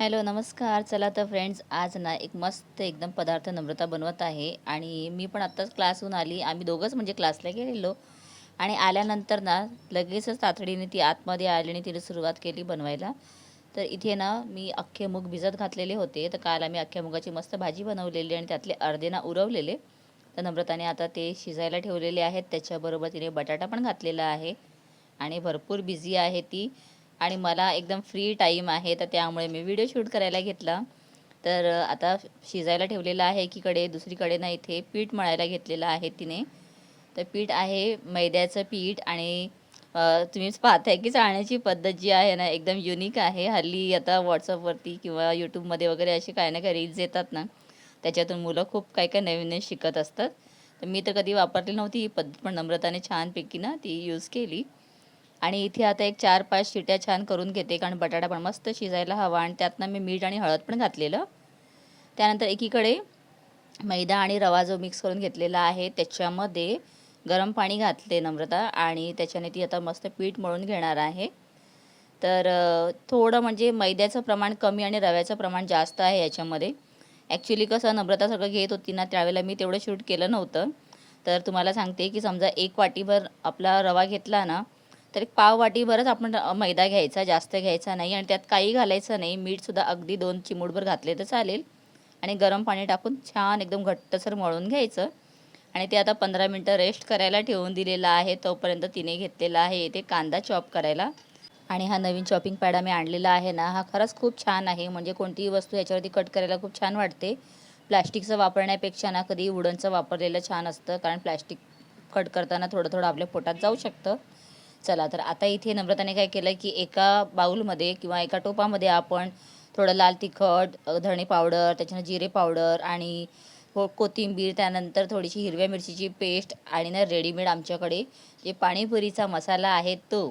Hello नमस्कार. चला तर फ्रेंड्स आज ना एक मस्त एकदम पदार्थ नम्रता बनवत आहे. आणि मी पण आत्ताच क्लासहून आली. आम्ही दोघंच म्हणजे क्लासला गेलेलो. आणि आल्यानंतर ना लगेचच तातडीने ती आतमध्ये आली आणि तिने सुरुवात केली बनवायला. तर इथे ना मी अख्खे मूग भिजत घातलेले होते. तर काल आम्ही अख्ख्या मुगाची मस्त भाजी बनवलेली आणि त्यातले अर्धे ना उरवलेले. तर नम्रताने आता ते शिजायला ठेवलेले आहेत. त्याच्याबरोबर तिने बटाटा पण घातलेला आहे. आणि भरपूर बिझी आहे ती. आणि मला एकदम फ्री टाईम आहे तर त्यामुळे मी व्हिडिओ शूट करायला घेतला. तर आता शिजायला ठेवलेलं आहे एकीकडे दुसरीकडे ना इथे पीठ मळायला घेतलेलं आहे तिने. तर पीठ आहे मैद्याचं पीठ आणि तुम्हीच पाहताय की चाळण्याची पद्धत जी आहे ना एकदम युनिक आहे. हल्ली आता व्हॉट्सअपवरती किंवा यूट्यूबमध्ये वगैरे असे काही ना काही रील्स येतात ना त्याच्यातून मुलं खूप काही काही नवीन नवीन शिकत असतात. तर मी तर कधी वापरली नव्हती ही पद्धत पण नम्रताने छानपैकी ना ती यूज केली. आणि इथे आता एक चार पाच शिट्या छान करून घेते कारण बटाटा पण मस्त शिजायला हवा आणि त्यातनं मी मीठ आणि हळद पण घातलेलं. त्यानंतर एकीकडे मैदा आणि रवा जो मिक्स करून घेतलेला आहे त्याच्यामध्ये गरम पाणी घातले नम्रता आणि त्याच्याने ती आता मस्त पीठ मळून घेणार आहे. तर थोडं म्हणजे मैद्याचं प्रमाण कमी आणि रव्याचं प्रमाण जास्त आहे याच्यामध्ये. ॲक्च्युली कसं नम्रता सगळं घेत होती ना त्यावेळेला मी तेवढं शूट केलं नव्हतं. तर तुम्हाला सांगते की समजा एक वाटीभर आपला रवा घेतला ना तर एक पाव वाटीभरच आपण मैदा घ्यायचा जास्त घ्यायचा नाही आणि त्यात काही घालायचं नाही. मीठसुद्धा अगदी दोन चिमूटभर घातले तर चालेल. आणि गरम पाणी टाकून छान एकदम घट्टसर मळून घ्यायचं. आणि ते आता पंधरा मिनटं रेस्ट करायला ठेवून दिलेलं आहे. तोपर्यंत तिने घेतलेला आहे ते कांदा चॉप करायला. आणि हा नवीन चॉपिंग पॅड आम्ही आणलेला आहे ना हा खरंच खूप छान आहे. म्हणजे कोणतीही वस्तू याच्यावरती कट करायला खूप छान वाटते. प्लॅस्टिकचं वापरण्यापेक्षा ना कधी वुडनचं वापरलेलं छान असतं. कारण प्लॅस्टिक कट करताना थोडं थोडं आपल्या पोटात जाऊ शकतं. चला तर आता इथे नम्रताने काय केलं की एका बाऊलमध्ये किंवा एका टोपामध्ये आपण थोडं लाल तिखट धणे पावडर त्याच्यानं जिरे पावडर आणि हो कोथिंबीर त्यानंतर थोडीशी हिरव्या मिरचीची पेस्ट आणि ना रेडीमेड आमच्याकडे जे पाणीपुरीचा मसाला आहे तो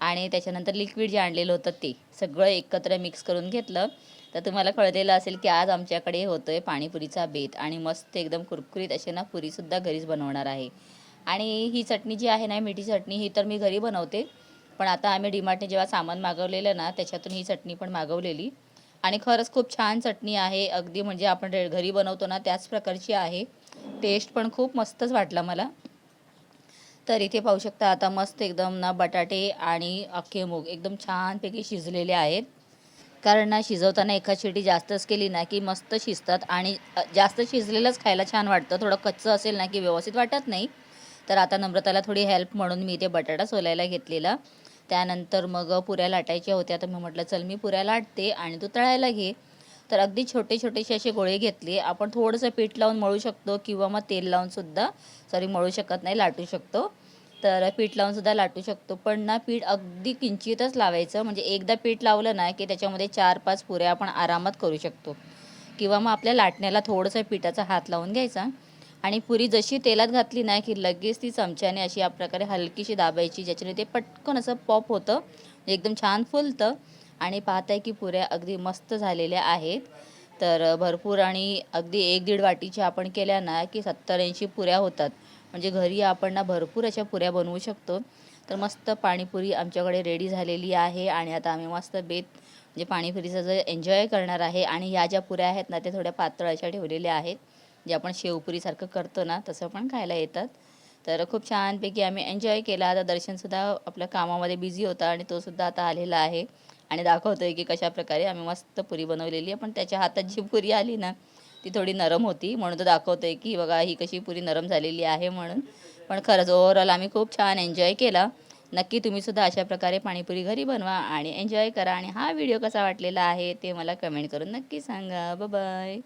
आणि त्याच्यानंतर लिक्विड जे आणलेलं होतं ते सगळं एकत्र मिक्स करून घेतलं. तर तुम्हाला कळलेलं असेल की आज आमच्याकडे होतो आहे पाणीपुरीचा बेत आणि मस्त एकदम कुरकुरीत असे ना पुरीसुद्धा घरीच बनवणार आहे. आणि ही चटणी जी आहे ना मिठी चटणी ही तर मी घरी बनवते. पण आता आम्ही डीमार्टने जेव्हा सामान मागवलेलं ना त्याच्यातून ही चटणी पण मागवलेली. आणि खरंच खूप छान चटणी आहे. अगदी म्हणजे आपण रे- घरी बनवतो ना त्याच प्रकारची आहे. टेस्ट पण खूप मस्तच वाटला मला. तर इथे पाहू शकता आता मस्त एकदम ना बटाटे आणि अख्खे मूग एकदम छानपैकी शिजलेले आहेत. कारण ना शिजवताना एका शिटी जास्तच केली ना की मस्त शिजतात. आणि जास्त शिजलेलंच खायला छान वाटतं. थोडं कच्चं असेल ना की व्यवस्थित वाटत नाही. तर आता नम्रताला थोडी हेल्प म्हणून मी इथे बटाटा सोलायला घेतलेला. त्यानंतर मग पुऱ्या लाटायच्या होत्या. तर मी म्हटलं चल मी पुऱ्या लाटते आणि तू तळायला घे. तर अगदी छोटे छोटेसे असे गोळे घेतले. आपण थोडंसं पीठ लावून मळू शकतो किंवा मग तेल लावून सुद्धा. सॉरी मळू शकत नाही लाटू शकतो. तर पीठ लावून सुद्धा लाटू शकतो. पण ना पीठ अगदी किंचितच लावायचं. म्हणजे एकदा पीठ लावलं ना की त्याच्यामध्ये चार पाच पुऱ्या आपण आरामात करू शकतो. किंवा मग आपल्या लाटण्याला थोडंसं पिठाचा हात लावून घ्यायचा. आणि पुरी जशी तेलात घातली ना की लगेच ती चमच्याने अशी या प्रकारे हलकीशी दाबायची ज्याच्याने ते पटकन असं पॉप होतं. एकदम छान फुलतं. आणि पाहताय की पुऱ्या अगदी मस्त झालेल्या आहेत. तर भरपूर आणि अगदी एक दीड वाटीच्या आपण केल्या ना की सत्तर ऐंशी पुऱ्या होतात. म्हणजे घरी आपण ना भरपूर अशा पुऱ्या बनवू शकतो. तर मस्त पाणीपुरी आमच्याकडे रेडी झालेली आहे आणि आता आम्ही मस्त बेत म्हणजे पाणीपुरीचं जे एन्जॉय करणार आहे आणि ह्या ज्या पुऱ्या आहेत ना त्या थोड्या पातळ अशा ठेवलेल्या आहेत. जे आपण शेवपुरीसारखं करतो ना तसं पण खायला येतात. तर खूप छानपैकी आम्ही एन्जॉय केला. आता दर्शनसुद्धा आपल्या कामामध्ये बिझी होता आणि तो सुद्धा आता आलेला आहे. आणि दाखवतोय की कशाप्रकारे आम्ही मस्त पुरी बनवलेली आहे. पण त्याच्या हातात जी पुरी आली ना ती थोडी नरम होती. म्हणून तो दाखवतोय की बघा ही कशी पुरी नरम झालेली आहे म्हणून. पण खरंच ओव्हरऑल आम्ही खूप छान एन्जॉय केला. नक्की तुम्हीसुद्धा अशा प्रकारे पाणीपुरी घरी बनवा आणि एन्जॉय करा. आणि हा व्हिडिओ कसा वाटलेला आहे ते मला कमेंट करून नक्की सांगा. बाय